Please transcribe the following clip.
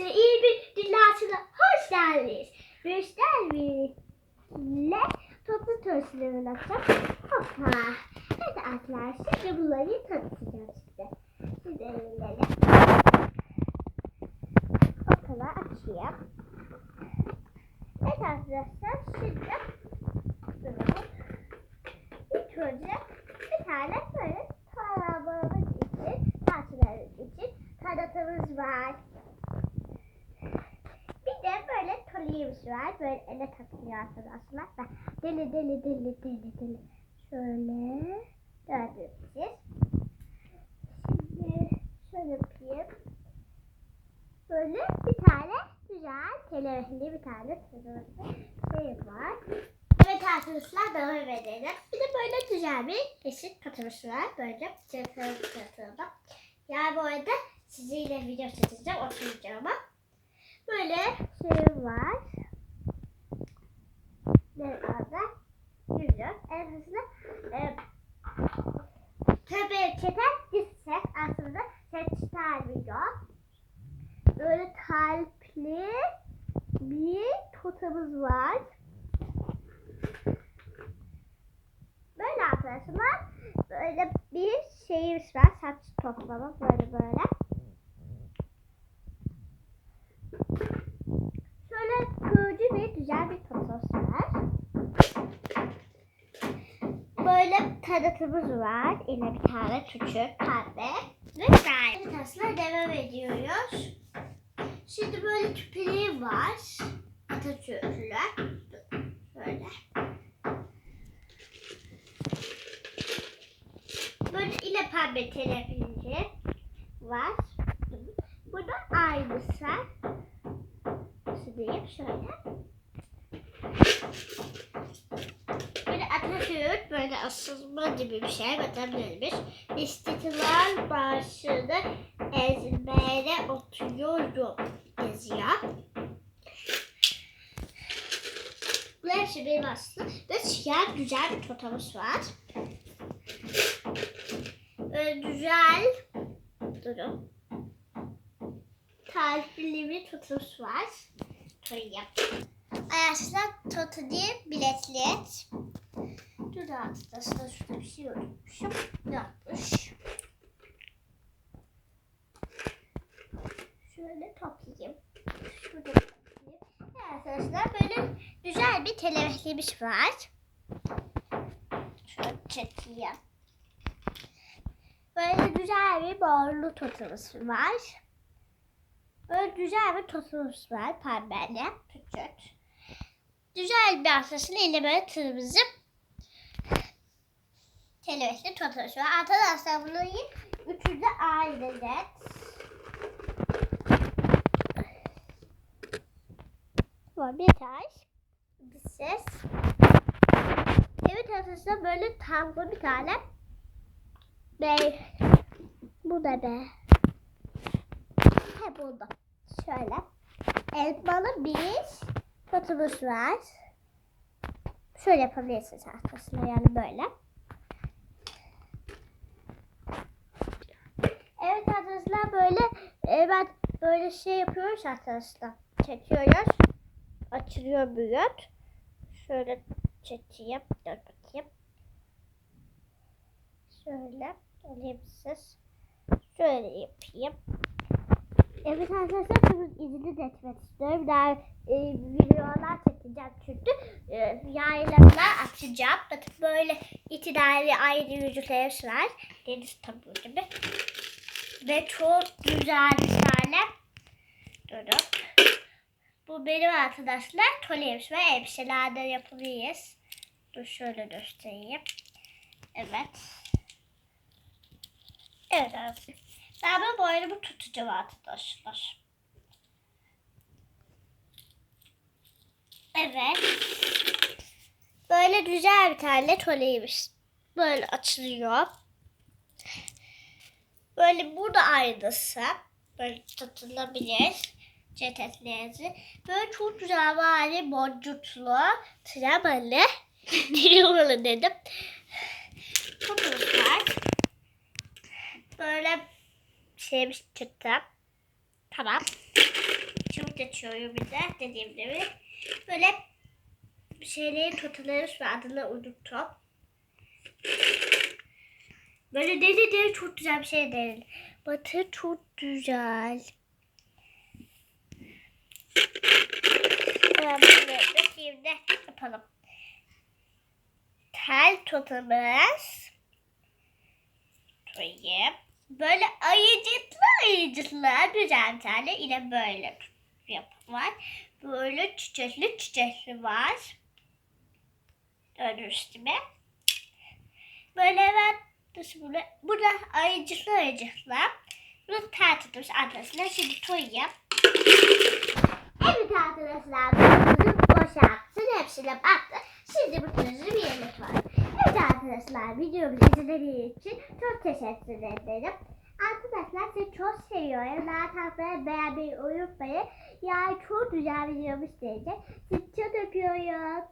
Arkadaşlar iyi bir dünyasına hoş geldiniz. Göster birlikte toplu turşuları atacağım. Hoppa. Evet arkadaşlar şimdi bunları tanıtacağım size. Size elleri. Hoppala açayım. Evet arkadaşlar şimdi. İlk önce bir tane böyle tarlamamız için, tarçınlarımız için taratamız var. Bir de böyle toliğimiz var. Böyle ele takılıyor arkadaşlar. Ben deli deli deli deli deli. Şöyle gördüğünüz. Şimdi şöyle yapayım. Böyle bir tane güzel televizli bir tane şey var. Evet arkadaşlar devam edelim. Bir de böyle güzel bir yeşil katımız var. Böyle çatalım. Yani bu arada sizinle video çekeceğim oturacağım ama. Böyle şey var. Yürüyor. En hızlı e, tabii çeten gitsek aslında seçter video. Böyle kalpli bir totemimiz var. Böyle arkadaşlar böyle bir şeyimiz var. Saç toplama böyle böyle. Şöyle kırıcı bir güzel bir totos var. Böyle tadatımız var. Yine bir tane küçük kahve. Ve. Evet aslında devam ediyoruz. Şimdi böyle küpeleri var. Atatürk'ler. Böyle. Böyle yine pembe televizyon var. Burada aynısı. Nasıl diyeyim şöyle. Atatürk böyle asılma gibi bir şey vatandaşmış. İstiklal başını ezmeye oturuyorum yazıyor. Bu hepsi benim aslında. Ve güzel bir totamız var. Böyle güzel durun. Tarifli bir totamız var. Arkadaşlar Toto diye biletlet. Dur arkadaşlar şurada bir şey unutmuşum. Ne yapmış? Şöyle toplayayım. Şurada arkadaşlar böyle güzel bir televizyonumuz var. Şöyle çekeyim. Böyle güzel bir borlu totumuz var. Böyle güzel bir totumuz var pembeyle küçük. Güzel bir arkadaşın eline böyle kırmızı televizyon totumuz var. Arkadaşlar bunların üçü de aynı net. Var bir taş. Bir ses. Evet arkadaşlar böyle tango bir tane. Bey. Bu da be. He burada. Şöyle. Elmalı bir patımız var. Şöyle yapabilirsiniz arkadaşlar yani böyle. Evet arkadaşlar böyle e, ben böyle şey yapıyoruz arkadaşlar. Çekiyoruz. Açılıyor büyük. Şöyle çekeyim. Dur bakayım. Şöyle alayım siz. Şöyle yapayım. Evet arkadaşlar tabii izini de etmek istiyorum. Daha e, videolar çekeceğim çünkü e, yayınlarına açacağım. Bakın böyle itidali ayrı yüzüklerimiz var. Deniz tabuğu gibi. Ve çok güzel tane. Durun. Bu benim arkadaşlar tolemiz ve elbiselerden yapabiliriz. Dur şöyle göstereyim. Evet. Evet. Ben bu boynumu tutacağım arkadaşlar. Evet. Böyle güzel bir tane toleymiş. Böyle açılıyor. Böyle burada aynısı. Böyle tutulabilir. Ceketlerinizi. Böyle çok güzel var. Boncuklu. Tremalı. Tremalı dedim. Çok güzel. Böyle şeymiş çıktı. Tamam. Çubuk açıyorum bir de dediğim gibi. Böyle şeyleri tutularız ve adını unuttum. Böyle deli deli çok güzel bir şey değil. Batı çok güzel. Bakayım da yapalım. Tel tutamız. Koyayım. Böyle ayıcıklı ayıcıklı güzel tane yine böyle yapım var. Böyle çiçekli çiçekli var. Gibi. Böyle ben böyle burada ayıcıklı ayıcıklı. Burada tel tutmuş arkadaşlar. Şimdi koyayım. Evet arkadaşlar buzumuzu boşalttın hepsine baktı. Şimdi burada bir yemek var. Evet arkadaşlar videomuzu izlediğiniz için çok teşekkür ederim. Arkadaşlar sizi çok seviyorum. Tatlıya beğenmeyi unutmayın. Yani çok güzel videomuz gelecek. Sizi çok öpüyorum.